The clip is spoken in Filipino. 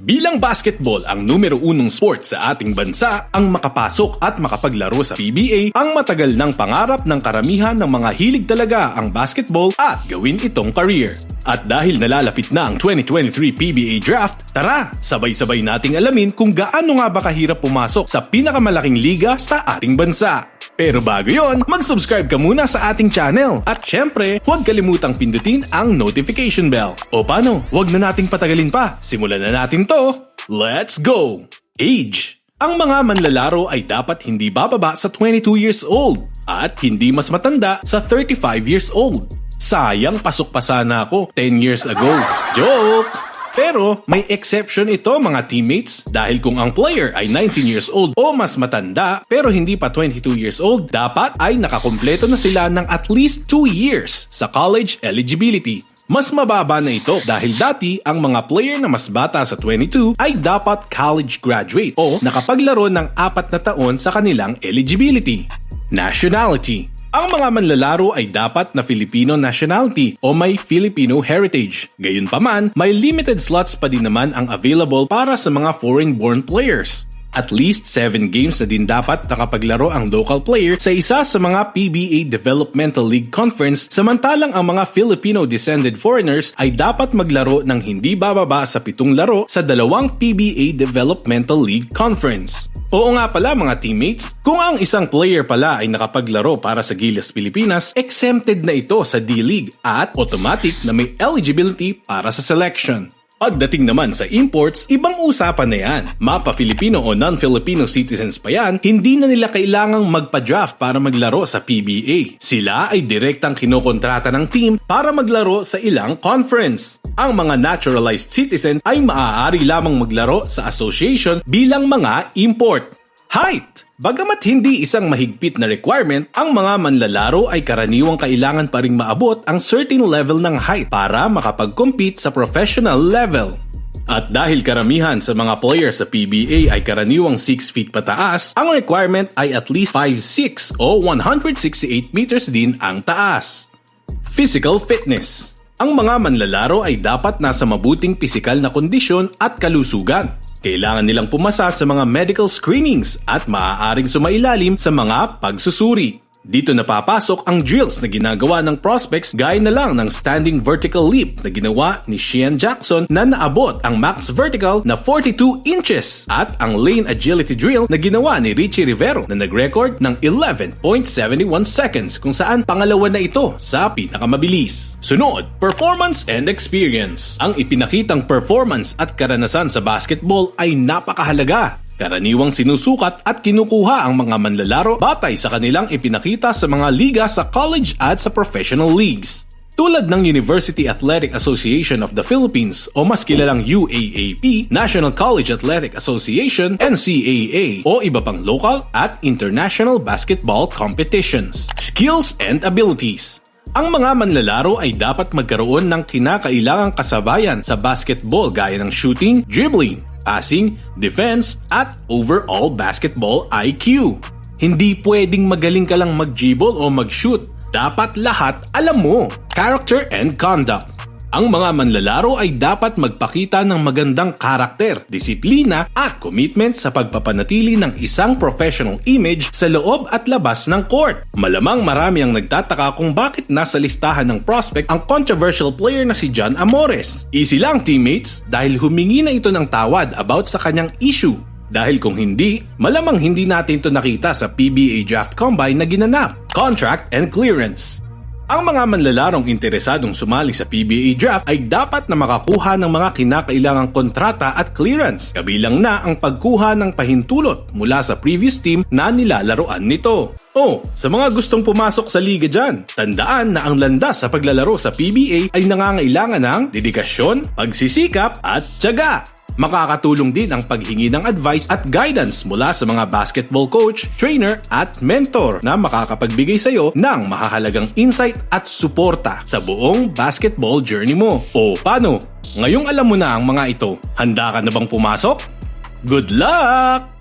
Bilang basketball ang numero unong sport sa ating bansa, ang makapasok at makapaglaro sa PBA ang matagal ng pangarap ng karamihan ng mga hilig talaga ang basketball at gawin itong career. At dahil nalalapit na ang 2023 PBA Draft, tara, sabay-sabay nating alamin kung gaano nga ba kahirap pumasok sa pinakamalaking liga sa ating bansa. Pero bago yon, mag-subscribe ka muna sa ating channel. At syempre, huwag kalimutang pindutin ang notification bell. O paano, huwag na nating patagalin pa. Simulan na natin to. Let's go! Age Ang mga manlalaro ay dapat hindi bababa sa 22 years old at hindi mas matanda sa 35 years old. Sayang pasok pa sana ako 10 years ago. Joke! Pero may exception ito mga teammates dahil kung ang player ay 19 years old o mas matanda pero hindi pa 22 years old, dapat ay nakakumpleto na sila ng at least 2 years sa college eligibility. Mas mababa na ito dahil dati ang mga player na mas bata sa 22 ay dapat college graduate o nakapaglaro ng apat na taon sa kanilang eligibility. Nationality ang mga manlalaro ay dapat na Filipino nationality o may Filipino heritage. Gayunpaman, may limited slots pa din naman ang available para sa mga foreign-born players. At least 7 games na din dapat nakapaglaro ang local player sa isa sa mga PBA Developmental League Conference samantalang ang mga Filipino-descended foreigners ay dapat maglaro ng hindi bababa sa pitong laro sa dalawang PBA Developmental League Conference. Oo nga pala mga teammates, kung ang isang player pala ay nakapaglaro para sa Gilas Pilipinas, exempted na ito sa D-League at automatic na may eligibility para sa selection. Pagdating naman sa imports, ibang usapan na yan. Mapa Filipino o non-Filipino citizens pa yan, hindi na nila kailangang magpa-draft para maglaro sa PBA. Sila ay direktang kinokontrata ng team para maglaro sa ilang conference. Ang mga naturalized citizen ay maaari lamang maglaro sa association bilang mga import. Height! Bagamat hindi isang mahigpit na requirement, ang mga manlalaro ay karaniwang kailangan pa ring maabot ang certain level ng height para makapag-compete sa professional level. At dahil karamihan sa mga players sa PBA ay karaniwang 6 feet pataas, ang requirement ay at least 5'6 o 168 meters din ang taas. Physical Fitness Ang mga manlalaro ay dapat nasa mabuting pisikal na kondisyon at kalusugan. Kailangan nilang pumasa sa mga medical screenings at maaaring sumailalim sa mga pagsusuri. Dito napapasok ang drills na ginagawa ng prospects gaya na lang ng standing vertical leap na ginawa ni Sheehan Jackson na naabot ang max vertical na 42 inches at ang lane agility drill na ginawa ni Richie Rivero na nag-record ng 11.71 seconds kung saan pangalawa na ito sa pinakamabilis. Sunod, performance and experience. Ang ipinakitang performance at karanasan sa basketball ay napakahalaga Karaniwang sinusukat at kinukuha ang mga manlalaro batay sa kanilang ipinakita sa mga liga sa college at sa professional leagues. Tulad ng University Athletic Association of the Philippines o mas kilalang UAAP, National College Athletic Association, NCAA o iba pang local at international basketball competitions. Skills and abilities ang mga manlalaro ay dapat magkaroon ng kinakailangang kasabayan sa basketball gaya ng shooting, dribbling, passing, defense, at overall basketball IQ. Hindi pwedeng magaling ka lang mag-dribble o mag-shoot. Dapat lahat alam mo. Character and conduct. Ang mga manlalaro ay dapat magpakita ng magandang karakter, disiplina at commitment sa pagpapanatili ng isang professional image sa loob at labas ng court. Malamang marami ang nagtataka kung bakit nasa listahan ng prospect ang controversial player na si John Amores. Easy lang teammates dahil humingi na ito ng tawad about sa kanyang issue dahil kung hindi, malamang hindi natin ito nakita sa PBA Draft Combine na ginanap. Contract and Clearance ang mga manlalarong interesadong sumali sa PBA draft ay dapat na makakuha ng mga kinakailangang kontrata at clearance, kabilang na ang pagkuha ng pahintulot mula sa previous team na nilalaroan nito. Oh, sa mga gustong pumasok sa liga dyan, tandaan na ang landas sa paglalaro sa PBA ay nangangailangan ng dedikasyon, pagsisikap at tiyaga. Makakatulong din ang paghingi ng advice at guidance mula sa mga basketball coach, trainer at mentor na makakapagbigay sa iyo ng mahahalagang insight at suporta sa buong basketball journey mo. O paano? Ngayong alam mo na ang mga ito, handa ka na bang pumasok? Good luck!